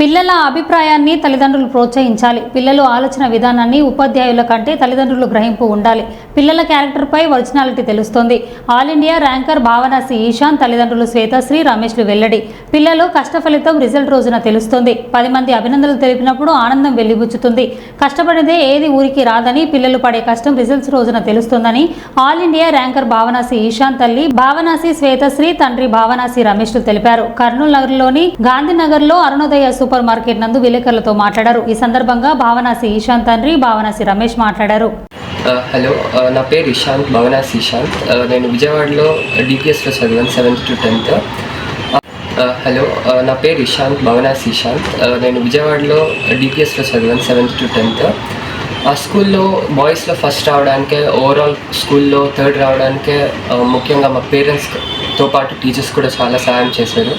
పిల్లల అభిప్రాయాన్ని తల్లిదండ్రులు ప్రోత్సహించాలి. పిల్లలు ఆలోచన విధానాన్ని ఉపాధ్యాయుల కంటే తల్లిదండ్రులు గ్రహింపు ఉండాలి. పిల్లల క్యారెక్టర్పై ఒరిజినాలిటీ తెలుస్తోంది. All India ranker Bhavanasi Eshan తల్లిదండ్రులు శ్వేతశ్రీ రమేష్లు వెల్లడి. పిల్లలు కష్ట ఫలితం రిజల్ట్ రోజున తెలుస్తుంది. పది మంది అభినందనలు తెలిపినప్పుడు ఆనందం వెల్లిబుచ్చుతుంది. కష్టపడితే ఏది ఊరికి రాదని పిల్లలు పడే కష్టం రిజల్ట్స్ రోజున తెలుస్తుందని all India ranker Bhavanasi Eshan తల్లి భావనాసి శ్వేతశ్రీ తండ్రి భావనాసి రమేష్లు తెలిపారు. కర్నూలు నగర్లోని గాంధీనగర్లో అరుణోదయ సూపర్ మార్కెట్ నందు విలేకరులతో మాట్లాడారు. ఈ సందర్భంగా భావనాసి ఈశాంత్ తండ్రి భావనాసి రమేష్ మాట్లాడారు. హలో నా పేరు ఇషాంత్ భవనాస్ ఇషాంత్ నేను విజయవాడలో డిపిఎస్లో చదివాను సెవెంత్ టు టెన్త్. హలో నా పేరు ఇషాంత్ భవనాస్ ఇషాంత్ నేను విజయవాడలో డిపిఎస్లో చదివాను సెవెంత్ టు టెన్త్. ఆ స్కూల్లో బాయ్స్లో ఫస్ట్ రావడానికే ఓవరాల్ స్కూల్లో థర్డ్ రావడానికే ముఖ్యంగా మా పేరెంట్స్తో పాటు టీచర్స్ కూడా చాలా సహాయం చేశారు.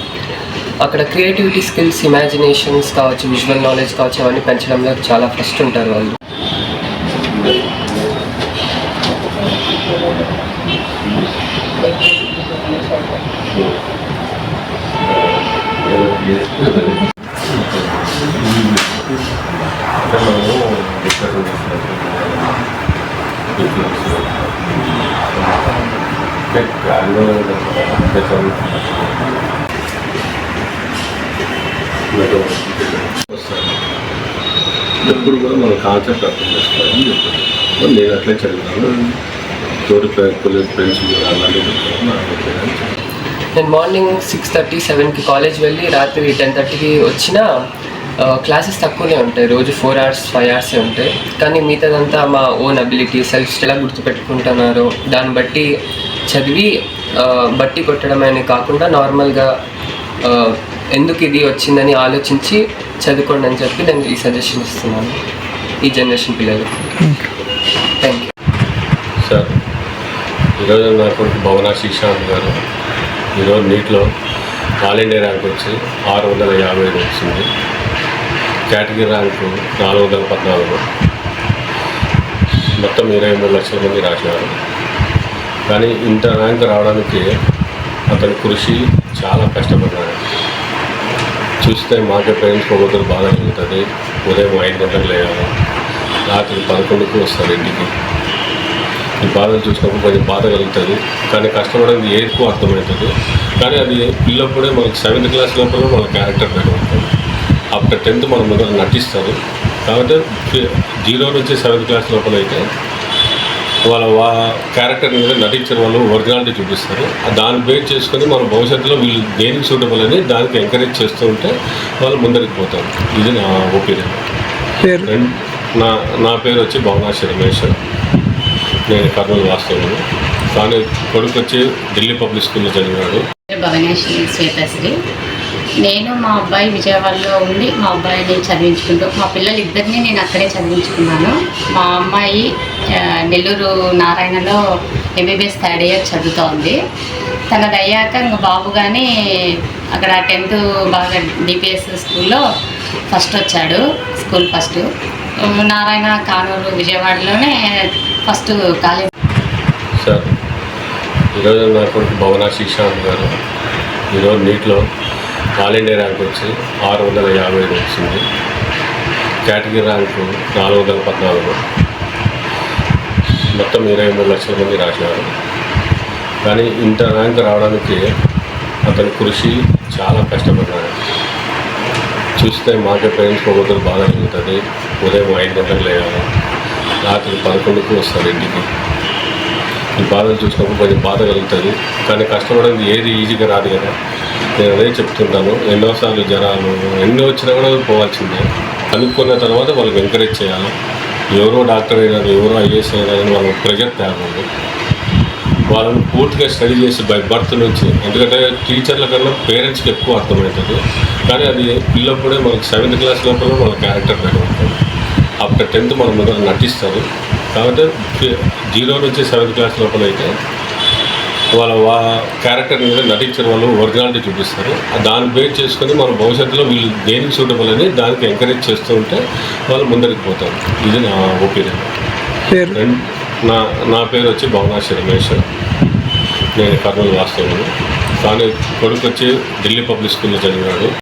అక్కడ క్రియేటివిటీ స్కిల్స్ ఇమాజినేషన్స్ కావచ్చు విజువల్ నాలెడ్జ్ కావచ్చు అవన్నీ పెంచడంలో చాలా ఫస్ట్ ఉంటారు వాళ్ళు. ఎప్పుడు కూడా మన కాన్సెప్ట్ అర్థం చేసుకోవాలని చెప్తాను నేను అట్లే చదివాను తోటి ఫ్రెండ్స్ అలాంటి నేను మార్నింగ్ సిక్స్ థర్టీ సెవెన్కి కాలేజ్ వెళ్ళి రాత్రి టెన్ థర్టీకి వచ్చిన క్లాసెస్ తక్కువనే ఉంటాయి. రోజు ఫోర్ అవర్స్ ఫైవ్ అవర్సే ఉంటాయి. కానీ మిగతాదంతా మా ఓన్ అబిలిటీ సెల్ఫ్ ఎలా గుర్తుపెట్టుకుంటున్నారో దాన్ని బట్టి చదివి బట్టి కొట్టడం అనే కాకుండా నార్మల్గా ఎందుకు ఇది వచ్చిందని ఆలోచించి చదువుకోండి అని చెప్పి నేను ఈ సజెషన్ ఇస్తున్నాను. ఈ జనరేషన్ పిల్లలకు. థ్యాంక్ యూ సార్ ఈరోజు నా కొడుకు భవనా శ్రీశాంత్ గారు ఈరోజు నీటిలో ఆల్ ఇండియా ర్యాంక్ వచ్చి ఆరు వందల యాభై ఐదు వచ్చింది. కేటగిరీ ర్యాంకు నాలుగు వందల పద్నాలుగు. మొత్తం ఇరవై మూడు లక్షల మంది రాసినారు కానీ ఇంత ర్యాంక్ రావడానికి అతని కృషి చాలా కష్టపడ్డాడు. చూస్తే మాకే పేరెంట్స్ ఒక్కొక్కరు బాధ కలుగుతుంది ఉదయం ఐదు గంటలకు లేవాలి. రాత్రి పదకొండుకు వస్తారు ఇంటికి. ఈ బాధలు చూసినప్పుడు కొంచెం బాధ కలుగుతుంది. కానీ కష్టపడేది ఎక్కువ అర్థమవుతుంది. కానీ అది పిల్లప్పుడే మనకి సెవెంత్ క్లాస్ లోపల మన క్యారెక్టర్ పెరుగుతుంది. ఆఫ్టర్ టెన్త్ మనం ముందర నటిస్తారు. కాబట్టి జీరో నుంచి సెవెంత్ క్లాస్ లోపల అయితే వాళ్ళ వా క్యారెక్టర్ మీద నటించిన వాళ్ళు ఒరిజినాలిటీ చూపిస్తారు. ఆ దాన్ని బేస్ చేసుకొని మన భవిష్యత్తులో వీళ్ళు దేనికి సూటబుల్ అని దానికి ఎంకరేజ్ చేస్తూ ఉంటే వాళ్ళు ముందరికి పోతారు. ఇది నా ఒపీనియన్ పేరు? నా నా పేరు వచ్చి భవనాశి రమేష్. నేను కర్నూలు వాస్తవుడు కానీ కొడుకు వచ్చి ఢిల్లీ పబ్లిక్ స్కూల్లో చదివాడు. పేరు భవనేశ్వరి శ్వేతశ్రీ. నేను మా అబ్బాయి విజయవాడలో ఉండి మా అబ్బాయిని చదివించుకుంటూ మా పిల్లలు ఇద్దరిని నేను అక్కడే చదివించుకున్నాను. మా అమ్మాయి నెల్లూరు నారాయణలో ఎంబీబీఎస్ థర్డ్ ఇయర్ చదువుతోంది. తనది అయ్యాక ఇంక బాబు కానీ అక్కడ టెన్త్ బాగా డిపిఎస్ స్కూల్లో ఫస్ట్ వచ్చాడు స్కూల్ ఫస్ట్. నారాయణ కానూరు విజయవాడలోనే ఫస్ట్ కాలేజ్. సార్ ఈరోజు నా కొడుకు భవనా గారు ఈరోజు నీటిలో ఆల్ ఇండియా ర్యాంక్ వచ్చి ఆరు వందల యాభై ఐదు వచ్చింది కేటగిరీ ర్యాంకు నాలుగు వందల పద్నాలుగు. మొత్తం ఇరవై మూడు లక్షల మంది రాసినారు. కానీ ఇంత ర్యాంక్ రావడానికి అతని కృషి చాలా కష్టపడ్డాడు. చూస్తే మాకే పేరెంట్స్ పొగొద్దరు బాధ జరుగుతుంది ఉదయం ఐదు గంటలకు లేవాలి. రాత్రి పదకొండుకు వస్తారు ఇంటికి. ఈ బాధలు చూసినప్పుడు కొంచెం బాధ కలుగుతుంది. కానీ కష్టపడేది ఏది ఈజీగా రాదు కదా. నేను అదే చెప్తుంటాను ఎన్నోసార్లు జనాలు ఎన్ని వచ్చినా కూడా పోవాల్సిందే. కనుక్కున్న తర్వాత వాళ్ళకి ఎంకరేజ్ చేయాలి. ఎవరో డాక్టర్ అయినా ఎవరో ఐఏఎస్ అయినారని వాళ్ళకి ప్రెజర్ తేకూడదు. వాళ్ళని పూర్తిగా స్టడీ చేసి బై బర్త్ నుంచి ఎందుకంటే టీచర్ల కన్నా పేరెంట్స్కి ఎక్కువ అర్థమవుతుంది. కానీ అది పిల్లప్పుడే మనకి సెవెంత్ క్లాస్ లోపల మన క్యారెక్టర్ పెరుగుతుంది. ఆఫ్టర్ టెన్త్ మనం ముందర నటిస్తారు కాబట్టి జీరో నుంచి సెవెంత్ క్లాస్ లోపల అయితే వాళ్ళ వా క్యారెక్టర్ మీద నటించిన వాళ్ళు ఒరిజినాలిటీ చూపిస్తారు. దాన్ని బేస్ చేసుకొని మన భవిష్యత్తులో వీళ్ళు దేనికి సూటబుల్ అని దానికి ఎంకరేజ్ చేస్తూ ఉంటే వాళ్ళు ముందరికి పోతారు. ఇది నా ఒపీనియన్. పేరు? నా నా పేరు వచ్చి భవనాశి రమేష్. నేను కర్నూలు వాస్తవుడు కానీ కొడుకు వచ్చి ఢిల్లీ పబ్లిక్ స్కూల్లో చదివాడు